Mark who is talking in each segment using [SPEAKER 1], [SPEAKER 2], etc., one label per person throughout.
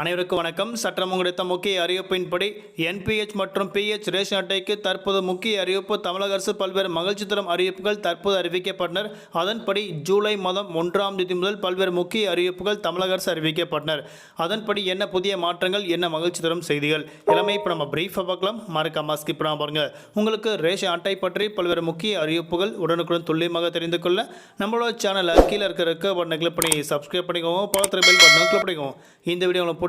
[SPEAKER 1] அனைவருக்கும் வணக்கம். சட்டம் கிடைத்த முக்கிய அறிவிப்பின்படி என்பிஹெச் மற்றும் பிஹெச் ரேஷன் அட்டைக்கு தற்போது முக்கிய அறிவிப்பு தமிழக அரசு பல்வேறு மகிழ்ச்சி தரும் அறிவிப்புகள் தற்போது அறிவிக்கப்பட்டனர். அதன்படி ஜூலை மாதம் ஒன்றாம் தேதி முதல் பல்வேறு முக்கிய அறிவிப்புகள் தமிழக அரசு அறிவிக்கப்பட்டனர். அதன்படி என்ன புதிய மாற்றங்கள் என்ன மகிழ்ச்சி தரும் செய்திகள் எல்லாமே இப்போ நம்ம பிரீஃபாக பார்க்கலாம். மறக்காம ஸ்கிப் பண்ணாம பாருங்க. உங்களுக்கு ரேஷன் அட்டை பற்றி பல்வேறு முக்கிய அறிவிப்புகள் உடனுக்குடன் துல்லியமாக தெரிந்து கொள்ள நம்மளோட சேனல் கீழே இருக்கிற இருக்க பட்டனை கிளிக் பண்ணி சப்ஸ்கிரைப் பண்ணிக்கோங்க. பக்கத்தில் பெல் பட்டனை கிளிக் பண்ணிக்கோங்க. இந்த வீடியோ உங்களுக்கு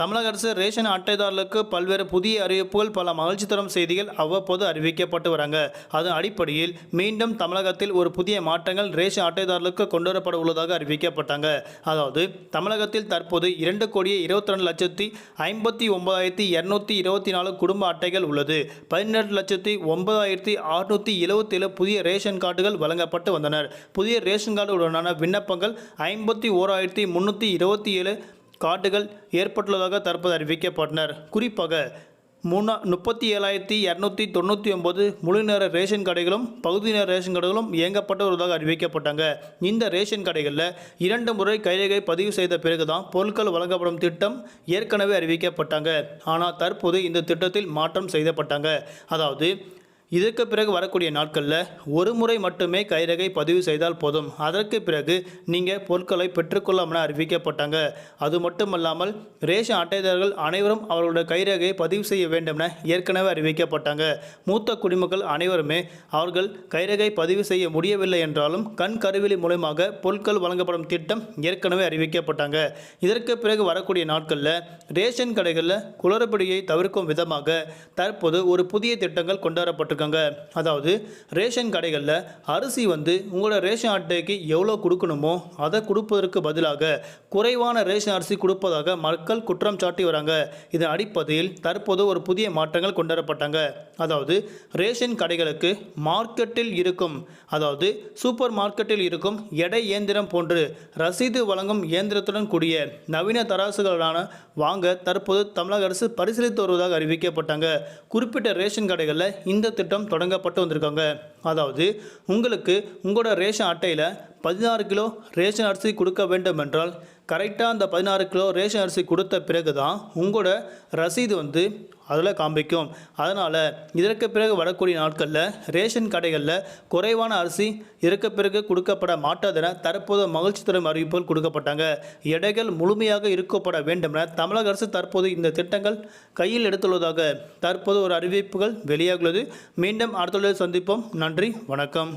[SPEAKER 1] தமிழக அரசு ரேஷன் அட்டைதாரர்களுக்கு பல்வேறு புதிய அறிவிப்புகள் பல மகிழ்ச்சி தரும் செய்திகள் அவ்வப்போது அறிவிக்கப்பட்டு வராங்க. அதன் அடிப்படையில் மீண்டும் தமிழகத்தில் ஒரு புதிய மாற்றங்கள் ரேஷன் அட்டைதாரர்களுக்கு கொண்டுவரப்பட உள்ளதாக அறிவிக்கப்பட்டாங்க. அதாவது தமிழகத்தில் தற்போது இரண்டு கோடியே இருபத்தி ரெண்டு லட்சத்தி ஐம்பத்தி ஒன்பதாயிரத்தி இரநூத்தி இருபத்தி நாலு குடும்ப அட்டைகள் உள்ளது. பதினெட்டு லட்சத்தி ஒன்பதாயிரத்தி அறுநூற்றி எழுபத்தேழு புதிய ரேஷன் கார்டுகள் வழங்கப்பட்டு வந்தனர். புதிய ரேஷன் கார்டு உடனான விண்ணப்பங்கள் ஐம்பத்தி ஓராயிரத்தி முந்நூற்றி இருபத்தி ஏழு காட்டுகள் ஏற்பட்டுள்ளதாக தற்போது அறிவிக்கப்பட்டனர். குறிப்பாக மூணா முப்பத்தி ஏழாயிரத்தி இரநூத்தி தொண்ணூற்றி ஒம்பது முழு நேர ரேஷன் கடைகளும் பகுதி நேர ரேஷன் கடைகளும் இயங்கப்பட்டு வருவதாக அறிவிக்கப்பட்டாங்க. இந்த ரேஷன் கடைகளில் இரண்டு முறை கைரேகை பதிவு செய்த பிறகுதான் பொருட்கள் வழங்கப்படும் திட்டம் ஏற்கனவே அறிவிக்கப்பட்டாங்க. ஆனால் தற்போது இந்த திட்டத்தில் மாற்றம் செய்யப்பட்டாங்க. அதாவது இதற்கு பிறகு வரக்கூடிய நாட்களில் ஒரு முறை மட்டுமே கைரகை பதிவு செய்தால் போதும். அதற்கு பிறகு நீங்கள் பொருட்களை பெற்றுக்கொள்ளாமல் என அறிவிக்கப்பட்டாங்க. அது மட்டுமல்லாமல் ரேஷன் அட்டைதாரர்கள் அனைவரும் அவர்களுடைய கைரகையை பதிவு செய்ய வேண்டும் என ஏற்கனவே அறிவிக்கப்பட்டாங்க. மூத்த குடிமக்கள் அனைவருமே அவர்கள் கைரகை பதிவு செய்ய முடியவில்லை என்றாலும் கண் கருவிலி மூலமாக பொருட்கள் வழங்கப்படும் திட்டம் ஏற்கனவே அறிவிக்கப்பட்டாங்க. இதற்கு பிறகு வரக்கூடிய நாட்களில் ரேஷன் கடைகளில் குளறுபடியை தவிர்க்கும் விதமாக தற்போது ஒரு புதிய திட்டங்கள் கொண்டாடப்பட்டு வரப்பட்டிருக்காங்க அதாவது ரேஷன் கடைகளில் அரிசி வந்து உங்களோட ரேஷன் அட்டைக்கு எவ்வளோ கொடுக்கணுமோ அதை கொடுப்பதற்கு பதிலாக குறைவான ரேஷன் அரிசி கொடுப்பதாக மக்கள் குற்றம் சாட்டி வராங்க. இதன் அடிப்படையில் தற்போது ஒரு புதிய மாற்றங்கள் கொண்டுவரப்பட்டாங்க. அதாவது ரேஷன் கடைகளுக்கு மார்க்கெட்டில் இருக்கும் அதாவது சூப்பர் மார்க்கெட்டில் இருக்கும் எடை இயந்திரம் போன்று ரசீது வழங்கும் இயந்திரத்துடன் கூடிய நவீன தராசுகளான வாங்க தற்போது தமிழக அரசு பரிசீலித்து வருவதாக அறிவிக்கப்பட்டாங்க. குறிப்பிட்ட ரேஷன் கடைகளில் இந்த திட்டம் தொடங்கப்பட்டு வந்திருக்காங்க. அதாவது உங்களுக்கு உங்களோட ரேஷன் அட்டையில் பதினாறு கிலோ ரேஷன் அரிசி கொடுக்க வேண்டும் என்றால் கரெக்டாக அந்த பதினாறு கிலோ ரேஷன் அரிசி கொடுத்த பிறகு தான் உங்களோட ரசீது வந்து அதில் காண்பிக்கும். அதனால் இதற்கு பிறகு வரக்கூடிய நாட்களில் ரேஷன் கடைகளில் குறைவான அரிசி இதற்கு பிறகு கொடுக்கப்பட மாட்டாதென தற்போது மகிழ்ச்சி தரும் அறிவிப்புகள் கொடுக்கப்பட்டாங்க. எடைகள் முழுமையாக இருக்கப்பட வேண்டும் என தமிழக அரசு தற்போது இந்த திட்டங்கள் கையில் எடுத்துள்ளதாக தற்போது ஒரு அறிவிப்புகள் வெளியாகுள்ளது. மீண்டும் அடுத்துள்ள சந்திப்போம். நன்றி வணக்கம்.